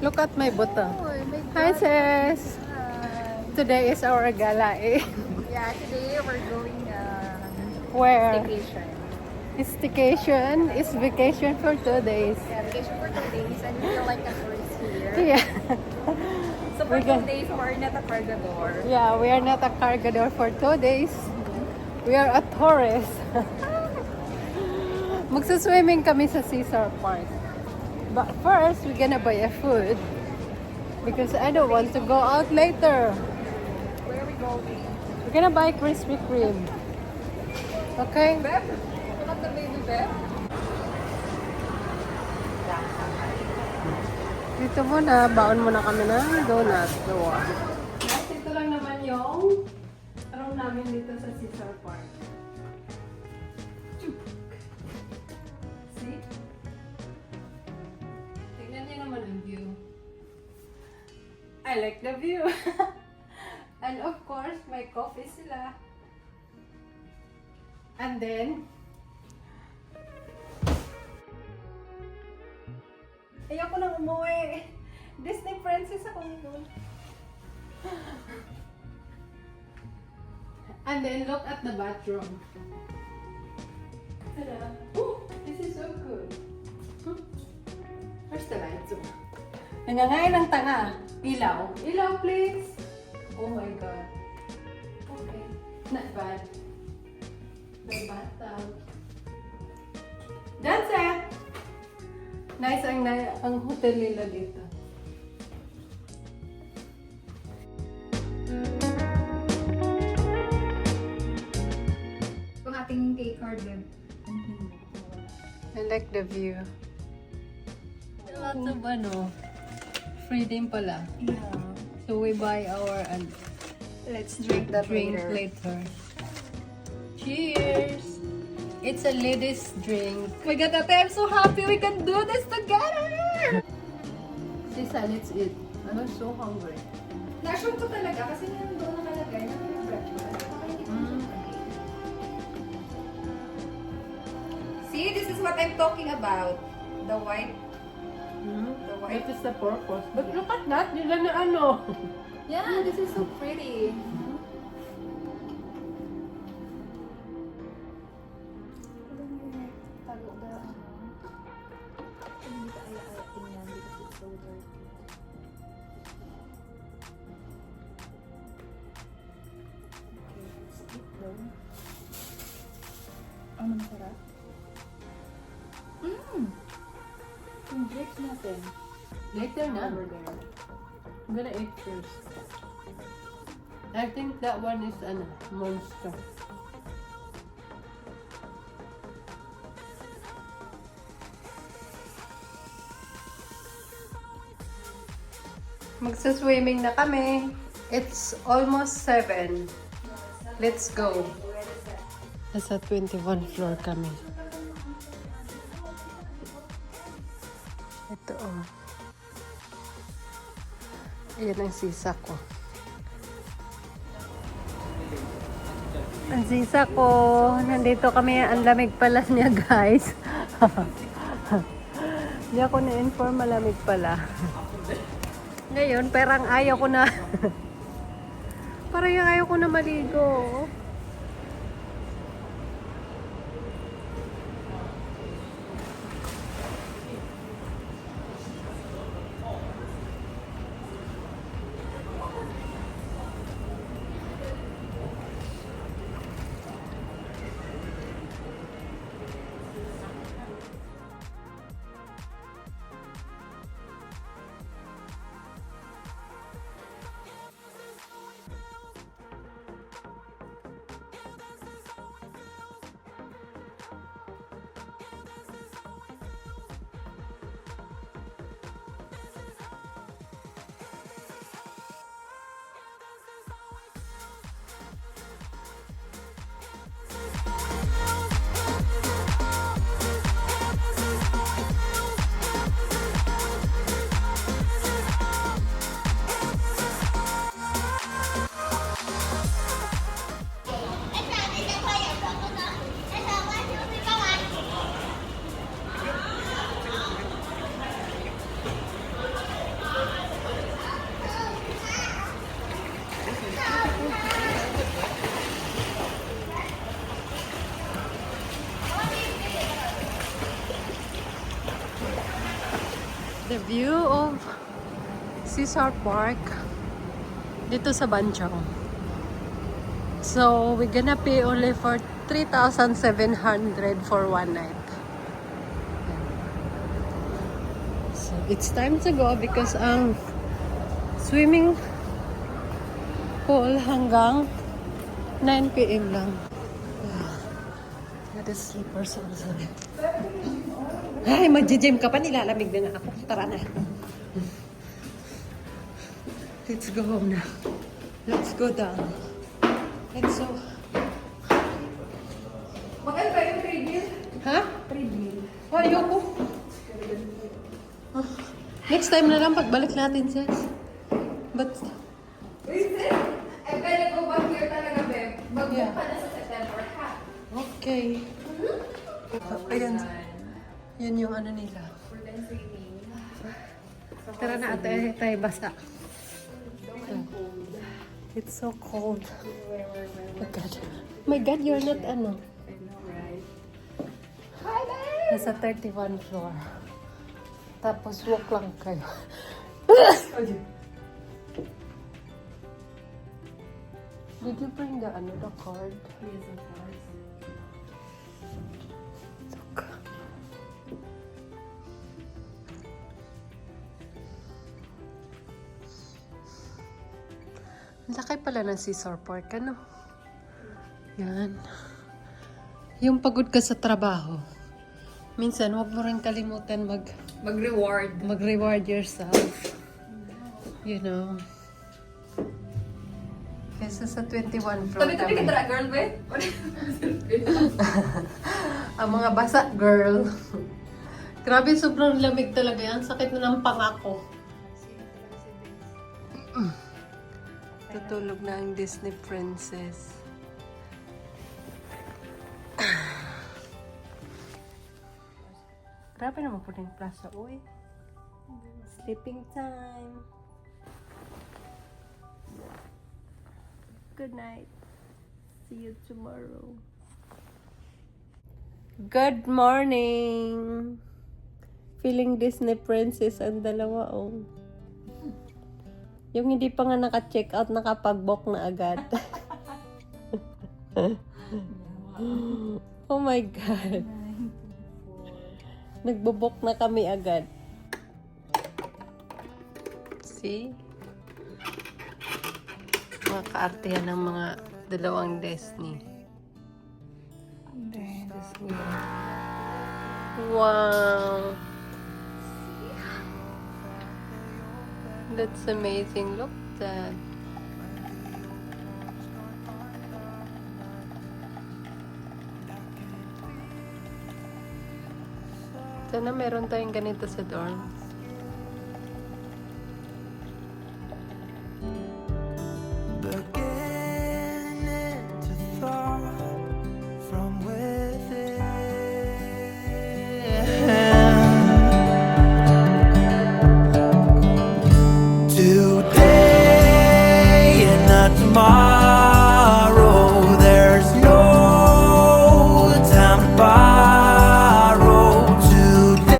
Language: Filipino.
Look at my buto. Oh, Hi, sis. Hi. Today is our gala, eh? Yeah, today we're going uh, Where? vacation. It's vacation. It's vacation for two days. Yeah, vacation for two days and we feel like a tourist here. Yeah. So for We two days, we're not a cargador. Yeah, we are not a cargador for two days. We are a tourist. Magsaswimming kami sa Caesar Park. But first, we're gonna buy a food. Because I don't want to go out later. Where are we going? We're gonna buy Krispy Kreme. Okay? Beb? The baby Beb. Dito muna, baon muna kami ng donut. Guys, ito lang naman yung room namin dito sa Caesar Park. View. I like the view. And of course, may coffee sila. And then, Ayoko nang umuwi. Disney princess ako ngayon. And then look at the bathroom. Tada! Nangangain ng tanga. Ilaw. Ilaw, please. Oh my God. Okay. Not bad. The bathtub. That's it. Nice ang, ang hotel nila dito. Yung ating cake card Beb. I like the view. Lots of ano, free din pala. Yeah. So we buy our uh, Let's drink that drink later. later. Cheers! It's a ladies drink. Oh my God, Ate, I'm so happy we can do this together! Sisa, let's eat. I'm so hungry. Na-show ko talaga kasi nandun doon nakalagay na may breakfast. Mm. See, this is what I'm talking about. The white. White. is the purpose? But look at that, nila na ano. Yeah, this is so pretty. Ano. Ano masarap? Mmm! Yung grapes natin. Later na. Over there. I'm gonna eat first. I think that one is a monster. Magsaswimming na kami. It's almost 7. Let's go. Nasa 21 floor kami. Ito oh. Ayan ang sisa ko. Ang sisa ko. Nandito kami. Ang lamig pala niya, guys. Hindi ako na-inform malamig pala. Ngayon, perang ayaw ko na. parang ayaw ko na maligo. View of Caesar Park dito sa Banchao. So, we're gonna pay only for 3,700 for one night. So, it's time to go because ang swimming pool hanggang 9 p.m. lang. Got the slippers also. Ay, magja-gym ka pa, nilalamig na nga ako. Tara na. Let's go home na. Let's go down. Let's go. Magkano ba yung treadmill? Ha? Treadmill. Oh, ayoko. Ah, Next time na lang pagbalik natin, sis. But, Wait, sis. I'm gonna go back here talaga, babe. Mag-book Yeah. ka na sa September, ha? okay. Ayan. Yan yung ano nila. We're done swimming. Tara na ate, tayo basa. It's so cold. Oh my God. My God, you're not ano. I know, right? Hi, babe! Nasa 31 floor. Tapos walk lang kayo. Did you bring the ano, the card? Yes, of course. Laki pala ng Caesar Park, ano? Yan. Yung pagod ka sa trabaho, minsan huwag mo rin kalimutan mag, Mag-reward. mag-reward yourself. You know? Kesa sa 21 floor Tabi-tabi ka tara, girl, babe. Ang mga basa, girl. Grabe, sobrang lamig talaga yan. Sakit na ng pangako. Tutulog na ang Disney princess. Grabe naman po yung plaza, uy. Sleeping time. Good night. See you tomorrow. Good morning! Feeling Disney princess ang dalawa, oh. Yung hindi pa nga naka-check out, nakapag-book na agad. oh my God. Nagbo-book na kami agad. See? Mga kaartehan ng mga dalawang Disney. Disney. Wow. That's amazing. Look that. Sana meron tayong ganito sa dorms.